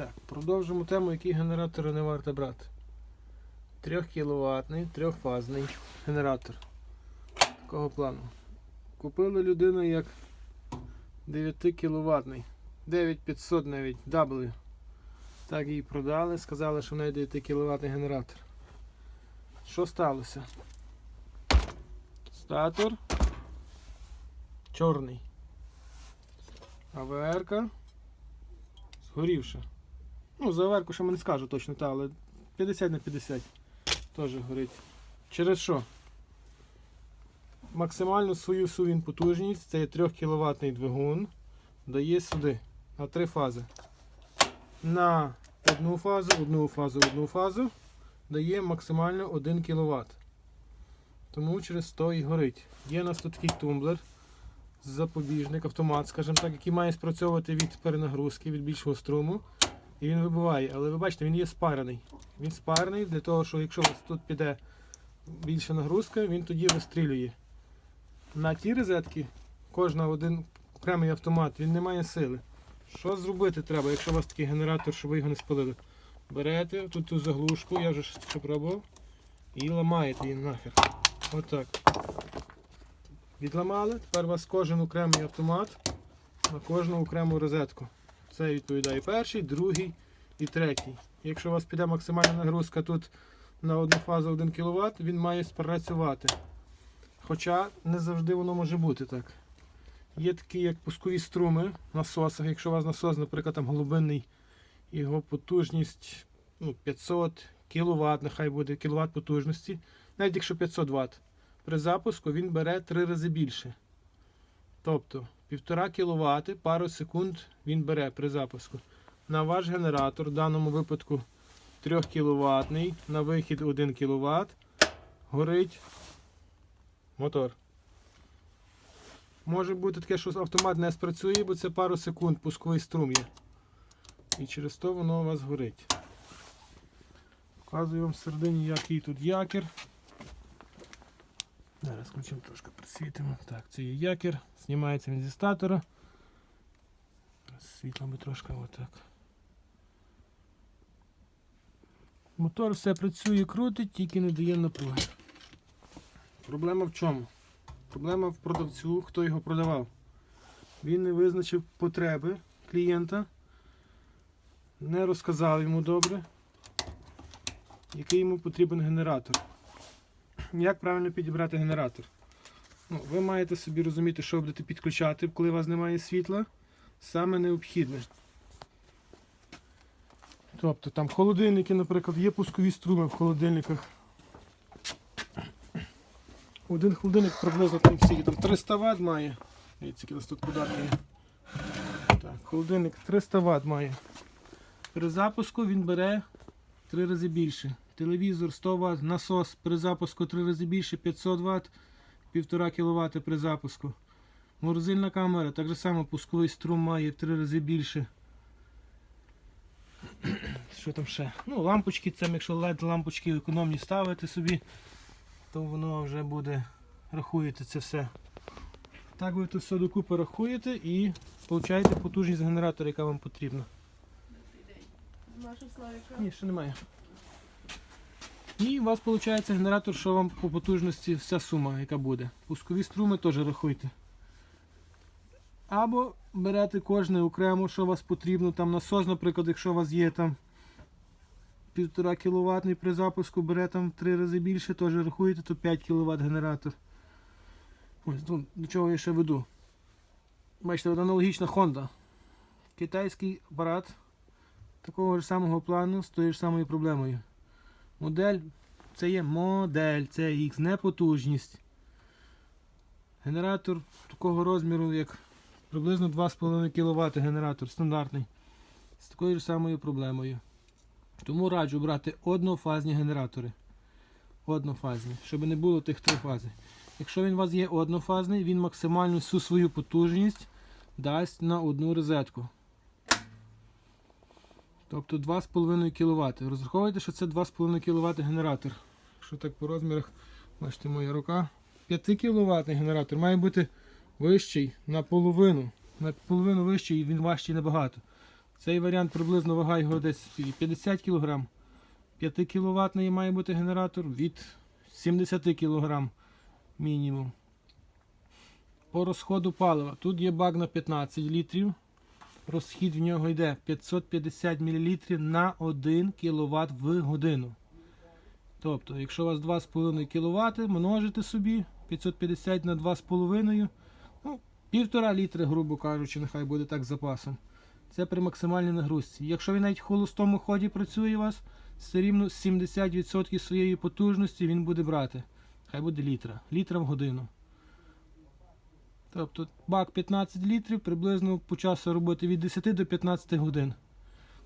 Так, продовжимо тему, які генератори не варто брати. 3 кВт, трьохфазний генератор. Такого плану. Купили людину як 9 кВт. 9500 навіть W. Так її продали, сказали, що в неї 9 кВт генератор. Що сталося? Статор чорний. АВР-ка згорівша. Ну, за АВР-ку ще не скажу точно, та, але 50 на 50 теж горить. Через що? Максимальну свою сувін потужність, це є 3 кВт двигун, дає сюди на три фази. На одну фазу, одну фазу, одну фазу дає максимально 1 кВт. Тому через то і горить. Є у нас тут такий тумблер, запобіжник, автомат, скажімо так, який має спрацьовувати від перенагрузки, від більшого струму. І він вибиває. Але ви бачите, він є спарений. Він спарений для того, що якщо у вас тут піде більша нагрузка, він тоді вистрілює. На ті розетки кожна один окремий автомат, він не має сили. Що зробити треба, якщо у вас такий генератор, щоб ви його не спалили? Берете тут ту заглушку, я вже ще пробував, і ламаєте її нахер. Отак. Відламали, тепер у вас кожен окремий автомат на кожну окрему розетку. Це відповідає перший, другий і третій. Якщо у вас піде максимальна нагрузка тут на одну фазу 1 кВт, він має спрацювати. Хоча не завжди воно може бути так. Є такі як пускові струми в насосах. Якщо у вас насос, наприклад, там глибинний, його потужність ну, 500 кВт, нехай буде кВт потужності, навіть якщо 500 Вт, при запуску він бере 3 рази більше. Тобто 1,5 кВт пару секунд він бере при запуску. На ваш генератор, в даному випадку 3 кВт, на вихід 1 кВт, горить мотор. Може бути таке, що автомат не спрацює, бо це пару секунд пусковий струм є. І через то воно у вас горить. Показую вам всередині, який тут якір. Зараз включимо трошки присвітимо. Так, це є якір, знімається він зі статора. Світло би трошки отак. Мотор все працює, крутить, тільки не дає напруги. Проблема в чому? Проблема в продавцю, хто його продавав. Він не визначив потреби клієнта, не розказав йому добре, який йому потрібен генератор. Як правильно підібрати генератор? Ну, ви маєте собі розуміти, що будете підключати, коли у вас немає світла. Саме необхідне. Тобто там холодильники, наприклад, є пускові струми в холодильниках. Один холодильник приблизно там скільки там 300 Вт має. Дивіться, нас тут податки. Так, холодильник 300 Вт має. При запуску він бере 3 рази більше. Телевізор 100 Вт, насос при запуску 3 рази більше, 500 Вт, 1,5 кВт при запуску. Морозильна камера, так же само пусковий струм має в 3 рази більше. Що там ще? Ну, лампочки, це якщо LED лампочки економні ставити собі, то воно вже буде, рахуєте це все. Так ви тут все докупи рахуєте і получаєте потужність генератора, яка вам потрібна. Ні, ще немає. І у вас виходить генератор, що вам по потужності вся сума, яка буде. Пускові струми теж рахуйте. Або берете кожне окремо, що вас потрібно. Там насос, наприклад, якщо у вас є там 1,5 кВт при запуску, бере там в 3 рази більше, теж рахуєте, то 5 кВт генератор. Ось ну, до чого я ще веду. Бачите, аналогічна Honda. Китайський апарат такого ж самого плану з тою ж самою проблемою. Модель це є модель, це X, не потужність. Генератор такого розміру, як приблизно 2,5 кВт генератор стандартний. З такою ж самою проблемою. Тому раджу брати однофазні генератори. Однофазні, щоб не було тих трифази. Якщо він у вас є однофазний, він максимальну всю свою потужність дасть на одну розетку. Тобто 2,5 кВт. Розраховуйте, що це 2,5 кВт генератор. Якщо так по розмірах, бачите, моя рука. 5 кВт генератор має бути вищий на половину. На половину вищий і він важчий набагато. Цей варіант приблизно вага його десь 50 кг. 5 кВт має бути генератор від 70 кг мінімум. По розходу палива. Тут є бак на 15 літрів. Розхід в нього йде 550 мл на 1 кВт в годину. Тобто, якщо у вас 2,5 кВт, множите собі 550 на 2,5, ну, півтора літри, грубо кажучи, нехай буде так запасом. Це при максимальній нагрузці. Якщо він навіть в холостому ході працює у вас, все рівно 70% своєї потужності він буде брати. Хай буде літра. Літра в годину. Тобто бак 15 літрів, приблизно по часу роботи від 10 до 15 годин.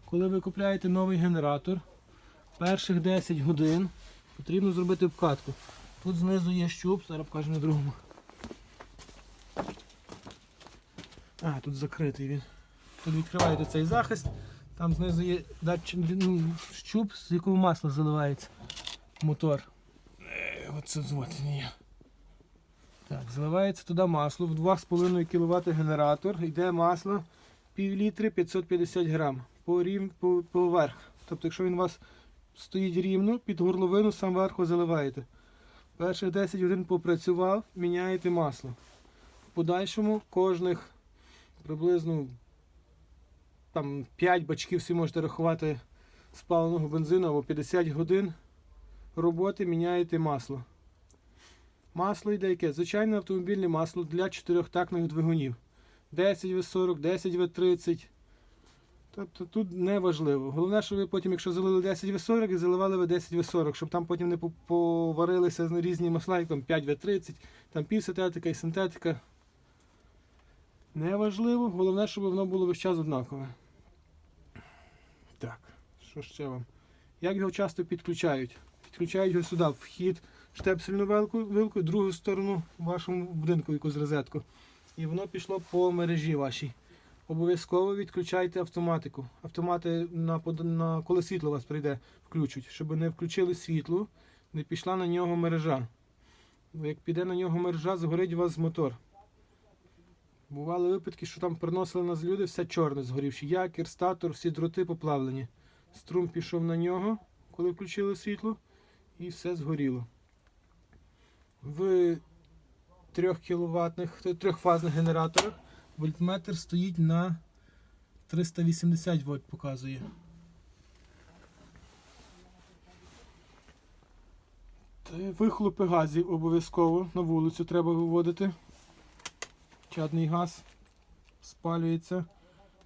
Коли ви купляєте новий генератор, перших 10 годин потрібно зробити обкатку. Тут знизу є щуп, зараз покажу на другому. А, тут закритий він. Тут відкриваєте цей захист, там знизу є ну, щуп, з якого масло заливається мотор. Е, Оце от він є. Так, заливається туди масло, в 2,5 кВт генератор, йде масло пів літри 550 грам по, рів, по, поверх. Тобто, якщо він у вас стоїть рівно, під горловину сам верху заливаєте. Перших 10 годин попрацював, міняєте масло. В подальшому кожних приблизно там 5 бачків всі можете рахувати спаленого бензину або 50 годин роботи міняєте масло. Масло йде яке? Звичайне автомобільне масло для чотирьохтактних двигунів. 10 В40, 10 В30. Тобто тут не важливо. Головне, що ви потім, якщо залили 10 В40 і заливали ви 10 В40, щоб там потім не поварилися з різні масла, як там 5 В30, там півсинтетика і синтетика. Не важливо, головне, щоб воно було весь час однакове. Так, що ще вам? Як його часто підключають? Підключають його сюди, в вхід штепсельну вилку, вилку, другу сторону вашому будинку, якусь розетку. І воно пішло по мережі вашій. Обов'язково відключайте автоматику. Автомати на, на коли світло вас прийде, включуть, щоб не включили світло, не пішла на нього мережа. Бо як піде на нього мережа, згорить у вас мотор. Бували випадки, що там приносили нас люди, все чорне згорівши. Якір, статор, всі дроти поплавлені. Струм пішов на нього, коли включили світло, і все згоріло. В 3 кВт, трьохфазних генераторах вольтметр стоїть на 380 вольт показує. Вихлопи газів обов'язково на вулицю треба виводити. Чадний газ спалюється,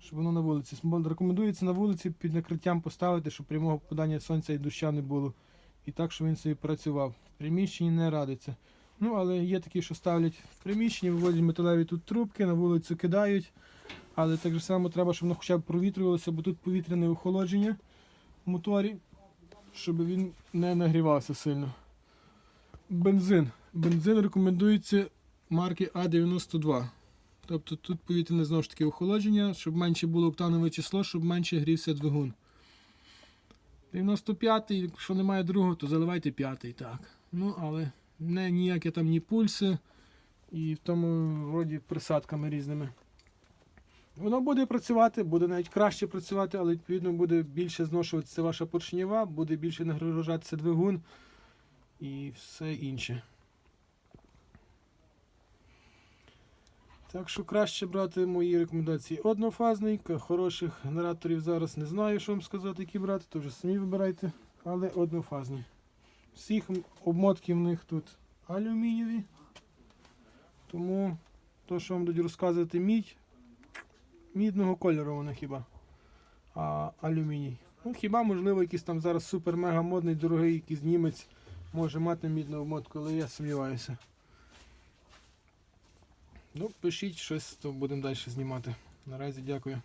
щоб воно на вулиці. Рекомендується на вулиці під накриттям поставити, щоб прямого попадання сонця і доща не було. І так, щоб він собі працював. Приміщенні не радиться. Ну, але є такі, що ставлять в приміщенні, виводять металеві тут трубки, на вулицю кидають. Але так же само треба, щоб воно хоча б провітрювалося, бо тут повітряне охолодження в моторі, щоб він не нагрівався сильно. Бензин. Бензин рекомендується марки А92. Тобто тут повітряне знову ж таки охолодження, щоб менше було октанове число, щоб менше грівся двигун. 95-й, якщо немає другого, то заливайте п'ятий, так. Ну, але не ніякі там ні пульси і в тому роді присадками різними. Воно буде працювати, буде навіть краще працювати, але відповідно буде більше зношуватися ваша поршнева, буде більше нагружатися двигун і все інше. Так що краще брати мої рекомендації однофазний. Хороших генераторів зараз не знаю, що вам сказати, які брати, то вже самі вибирайте, але однофазні. Всіх обмотки в них тут алюмінієві. Тому то, що вам будуть розказувати мідь, мідного кольору вони хіба. А алюміній. Ну, хіба, можливо, якийсь там зараз супер-мега модний, дорогий якийсь німець може мати мідну обмотку, але я сумніваюся. Ну, пишіть щось, то будемо далі знімати. Наразі дякую.